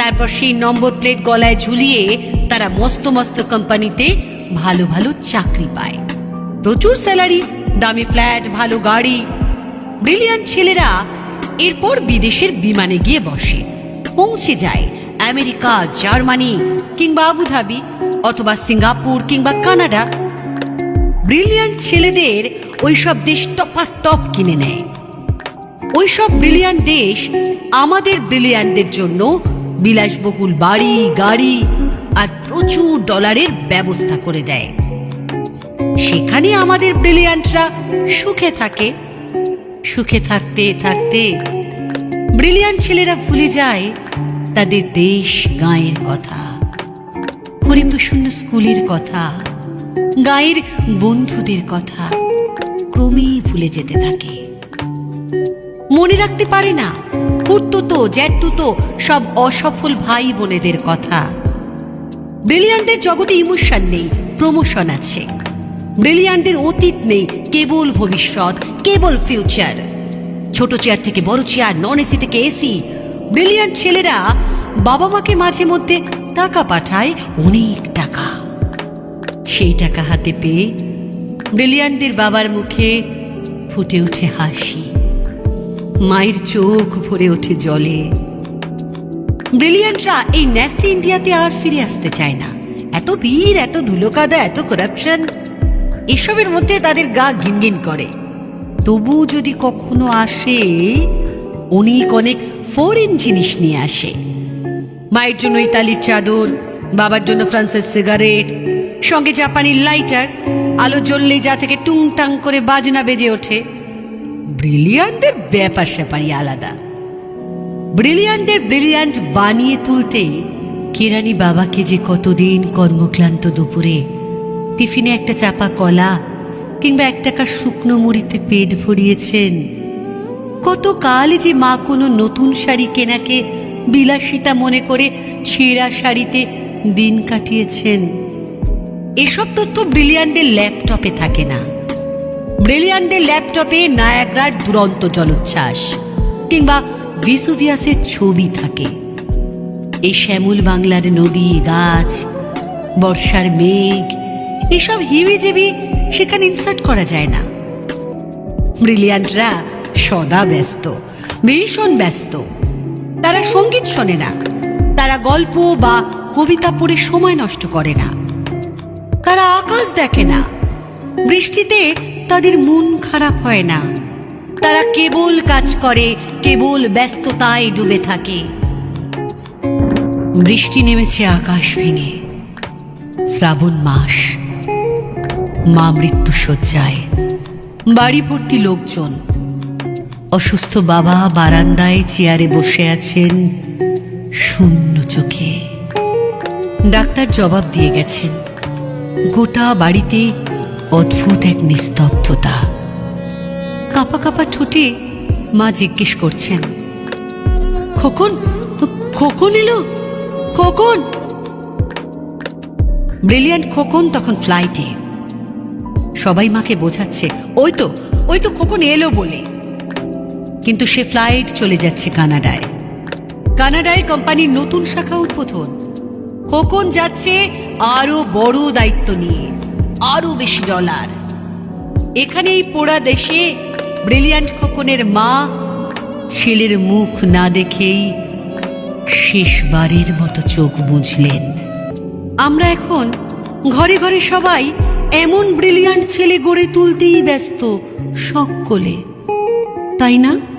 তারপর সেই number plate গলায় ঝুলিয়ে তারা মস্ত মস্ত কোম্পানিতে ভালো ভালো চাকরি পায়। প্রচুর স্যালারি, দামি ফ্ল্যাট, ভালো গাড়ি। ব্রিলিয়ান ছেলেরা এরপর বিদেশের বিমানে গিয়ে বসে। পৌঁছে যায় আমেরিকা, জার্মানি কিংবা আবুধাবি অথবা সিঙ্গাপুর কিংবা কানাডা। ব্রিলিয়ান্ট ছেলেদের ওইসব দেশ টপা টপ কিনে নেয়। ওইসব ব্রিলিয়ান্ট দেশ আমাদের ব্রিলিয়ান্টদের জন্য বিলাসবহুল বাড়ি, গাড়ি আর প্রচুর ডলারের ব্যবস্থা করে দেয়। সেখানে আমাদের ব্রিলিয়ান্টরা সুখে থাকে। সুখে থাকতে থাকতে ব্রিলিয়ান্ট ছেলেরা ভুলে যায় তাদের দেশ গাঁয়ের কথা। হরিপ্রসন্ন স্কুলের কথা, গায়ের বন্ধুদের কথা ক্রমেই ভুলে যেতে থাকে। মনে রাখতে পারে না খুঁড়তুতো জ্যাঠতুতো সব অসফল ভাই বোনেদের কথা। ব্রিলিয়ান্টের জগতে ইমোশন নেই, প্রমোশন আছে। ব্রিলিয়ান্টের অতীত নেই, কেবল ভবিষ্যৎ, কেবল ফিউচার। ছোট চেয়ার থেকে বড় চেয়ার, নন এসি থেকে এসি। ব্রিলিয়ান্ট ছেলেরা বাবা মাকে মাঝে মধ্যে টাকা পাঠায় অনেক টাকা। সেই টাকা হাতে পেয়ে ব্রিলিয়ান্টদের বাবার মুখে ফুটে ওঠে হাসি। মায়ের চোখ ভরে ওঠে জলে। ব্রিলিয়ান্টরা এই ন্যাস্টি ইন্ডিয়াতে আর ফিরে আসতে চায় না। এত ভিড়, এত ধুলোকাদা, এত করাপশন এসবের মধ্যে তাদের গা ঘিনঘিন করে। তবু যদি কখনো আসে, অনেক অনেক ফরেন জিনিস নিয়ে আসে। মায়ের জন্য ইতালির চাদর, বাবার জন্য ফ্রান্সের সিগারেট সঙ্গে জাপানি লাইটার আলো জ্বললে যা থেকে টুংটাং করে বাজনা বেজে ওঠে। ব্রিলিয়ান্টের ব্যাপার স্যাপারই আলাদা। ব্রিলিয়ান্টের ব্রিলিয়ান্ট বানিয়ে তুলতে কেরানি বাবাকে যে কতদিন কর্মক্লান্ত দুপুরে টিফিনে একটা চাপা কলা কিংবা এক টাকা শুকনো মুড়িতে পেট ভরিয়েছেন কত কাল যে মা কোনো নতুন শাড়ি কেনাকে বিলাসিতা মনে করে ছেঁড়া শাড়িতে দিন কাটিয়েছেন, এসব তথ্য ব্রিলিয়ান্টের ল্যাপটপে থাকে না। ব্রিলিয়ান্টের ল্যাপটপে নায়াগ্রার দুরন্ত জলোচ্ছ্বাস, কিংবা ভিসুভিয়াসের ছবি থাকে। এই শ্যামল বাংলার নদী, গাছ, বর্ষার মেঘ, এসব হিবিজিবি সেখানে ইনসার্ট করা যায় না। ব্রিলিয়ান্টরা সদা ব্যস্ত, ভীষণ ব্যস্ত। তারা সংগীত শোনে না, তারা গল্প বা কবিতা পড়ে সময় নষ্ট করে না। তারা আকাশ দেখে না বৃষ্টিতে তাদের মন খারাপ হয় না। তারা কেবল কাজ করে, কেবল ব্যস্ততায় ডুবে থাকে। বৃষ্টি নেমেছে আকাশ ভেঙে। শ্রাবণ মাস। মা মৃত্যু শয্যায়। বাড়ি ভর্তি লোকজন। অসুস্থ বাবা বারান্দায় চেয়ারে বসে আছেন শূন্য চোখে। ডাক্তার জবাব দিয়ে গেছেন। গোটা বাড়িতে অদ্ভুত এক নিস্তব্ধতা। কাপা কাপা ঠোঁটে মা জিজ্ঞেস করছেন, খোকন খোকন এলো? খোকন? ব্রিলিয়ান্ট খোকন তখন ফ্লাইটে। সবাই মাকে বোঝাচ্ছে, ওই তো ওই তো খোকন এলো বলে। কিন্তু সে ফ্লাইট চলে যাচ্ছে কানাডায়। কানাডায় কোম্পানির নতুন শাখা উদ্বোধন। খোকন যাচ্ছে আরও বড় দায়িত্ব নিয়ে। আরও বেশি ডলার। এখানে এই পোড়া দেশে ব্রিলিয়ান্ট খোকনের মা ছেলের মুখ না দেখেই শেষবারের মতো চোখ বুঝলেন আমরা এখন ঘরে ঘরে সবাই এমন ব্রিলিয়ান্ট ছেলে গড়ে তুলতেই ব্যস্ত সকলে, তাই না?